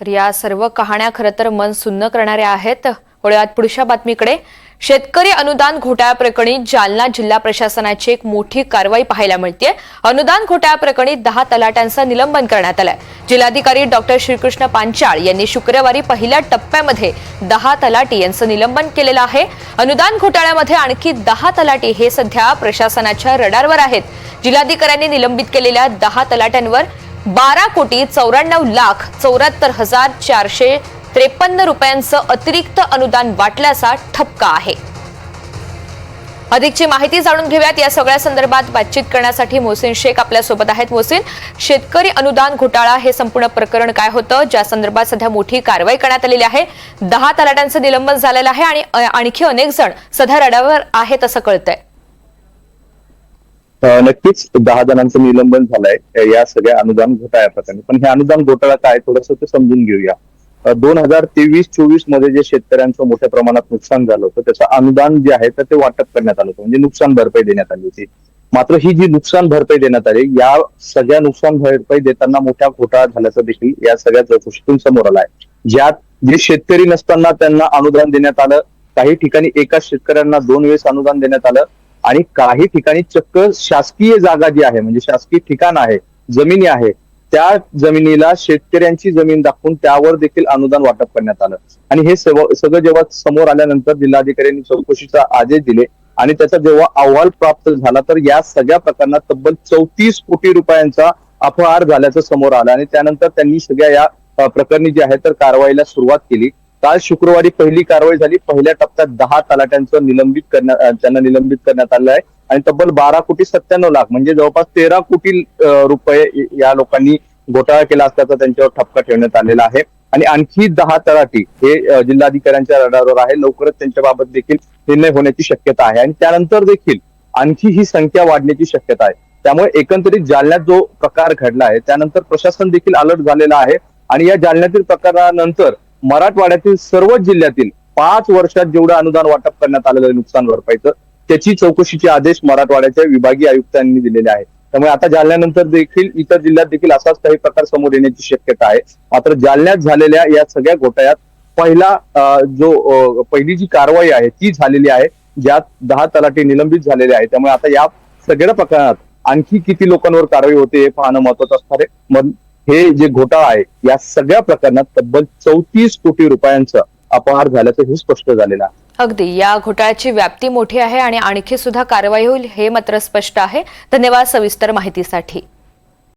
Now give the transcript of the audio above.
तर या सर्व कहाण्या खरं तर मन सुन्न करणाऱ्या आहेत. वळूयात पुढच्या बातमीकडे. शेतकरी अनुदान घोटाळ्याप्रकरणी जालना जिल्हा प्रशासनाची एक मोठी कारवाई पाहायला मिळते अनुदान घोटाळ्याप्रकरणी दहा तलाट्यांचं निलंबन करण्यात आलंय. जिल्हाधिकारी डॉक्टर श्रीकृष्ण पांचाळ यांनी शुक्रवारी पहिल्या टप्प्यामध्ये दहा तलाटी यांचं निलंबन केलेलं आहे. अनुदान घोटाळ्यामध्ये आणखी दहा तलाटी हे सध्या प्रशासनाच्या रडारवर आहेत. जिल्हाधिकाऱ्यांनी निलंबित केलेल्या दहा तलाट्यांवर बारा कोटी चौऱ्याण्णव लाख चौऱ्याहत्तर हजार चारशे त्रेपन्न रुपयांचं अतिरिक्त अनुदान वाटल्याचा ठपका आहे. अधिकची माहिती जाणून घेऊयात. या सगळ्या संदर्भात बातचीत करण्यासाठी मोहसिन शेख आपल्यासोबत आहेत. मोहसिन शेतकरी अनुदान घोटाळा हे संपूर्ण प्रकरण काय होतं? ज्या संदर्भात सध्या मोठी कारवाई करण्यात आलेली आहे. दहा तलाट्यांचं निलंबन झालेलं आहे आणि आणखी अनेक जण सध्या रडावर आहेत असं कळतंय. नक्कीच दहा जणांचं निलंबन झालंय. या सगळ्या अनुदान घोटाळ्या प्रकरणी पण हे अनुदान घोटाळा काय थोडस ते समजून घेऊया. दोन हजार तेवीस चोवीसमध्ये जे शेतकऱ्यांचं मोठ्या प्रमाणात नुकसान झालं होतं त्याचं अनुदान जे आहे तर ते वाटप करण्यात आलं होतं. म्हणजे नुकसान भरपाई देण्यात आली होती. मात्र ही जी नुकसान भरपाई देण्यात आली या सगळ्या नुकसान भरपाई देताना मोठा घोटाळा झाल्याचं देखील या सगळ्या चौकशीतून समोर आला आहे ज्यात जे शेतकरी नसताना त्यांना अनुदान देण्यात आलं काही ठिकाणी एकाच शेतकऱ्यांना दोन वेळेस अनुदान देण्यात आलं आणि काही ठिकाणी चक्क शासकीय जागा जी आहे म्हणजे शासकीय ठिकाण आहे जमिनी आहे त्या जमिनीला शेतकऱ्यांची जमीन दाखवून त्यावर देखील अनुदान वाटप करण्यात आलं. आणि हे सगळं जेव्हा समोर आल्यानंतर जिल्हाधिकाऱ्यांनी चौकशीचा आदेश दिले आणि त्याचा जेव्हा अहवाल प्राप्त झाला तर या सगळ्या प्रकरणात तब्बल चौतीस कोटी रुपयांचा अपहार झाल्याचं समोर आलं आणि त्यानंतर त्यांनी सगळ्या या प्रकरणी जी आहे तर कारवाईला सुरुवात केली. काल शुक्रवारी पहिली कारवाई झाली. पहिल्या टप्प्यात दहा तलाट्यांचं निलंबित करण्यात त्यांना निलंबित करण्यात आलं आहे. आणि तब्बल बारा कोटी सत्त्याण्णव लाख म्हणजे जवळपास तेरा कोटी रुपये या लोकांनी घोटाळा केला असल्याचा त्यांच्यावर ठपका ठेवण्यात आलेला आहे. आणि आणखी दहा तलाठी हे जिल्हाधिकाऱ्यांच्या रडारवर आहे. लवकरच त्यांच्याबाबत देखील निर्णय होण्याची शक्यता आहे. आणि त्यानंतर देखील आणखी ही संख्या वाढण्याची शक्यता आहे. त्यामुळे एकंदरीत जालन्यात जो प्रकार घडला आहे त्यानंतर प्रशासन देखील अलर्ट झालेला आहे. आणि या जालन्यातील प्रकारानंतर मराठवाड्यातील सर्वच जिल्ह्यातील पाच वर्षात जेवढं अनुदान वाटप करण्यात आलेलं आहे नुकसान भरपाईचं त्याची चौकशीचे आदेश मराठवाड्याच्या विभागीय आयुक्तांनी दिलेले आहेत. त्यामुळे आता जालन्यानंतर देखील इतर जिल्ह्यात देखील असाच काही प्रकार समोर येण्याची शक्यता आहे. मात्र जालन्यात झालेल्या या सगळ्या घोटाळ्यात पहिला जो पहिली जी कारवाई आहे ती झालेली आहे ज्यात दहा तलाठी निलंबित झालेले आहे त्यामुळे आता या सगळ्या प्रकरणात आणखी किती लोकांवर कारवाई होते हे पाहणं महत्वाचं असणार आहे. हे जे घोटाळा आहे या सगळ्या प्रकरणात तब्बल चौतीस कोटी रुपयांचा अपहार झाल्याचं हे स्पष्ट झालेलं आहे. अगदी. या घोटाळ्याची व्याप्ती मोठी आहे आणि आणखी सुद्धा कारवाई होईल हे मात्र स्पष्ट आहे. धन्यवाद सविस्तर माहितीसाठी.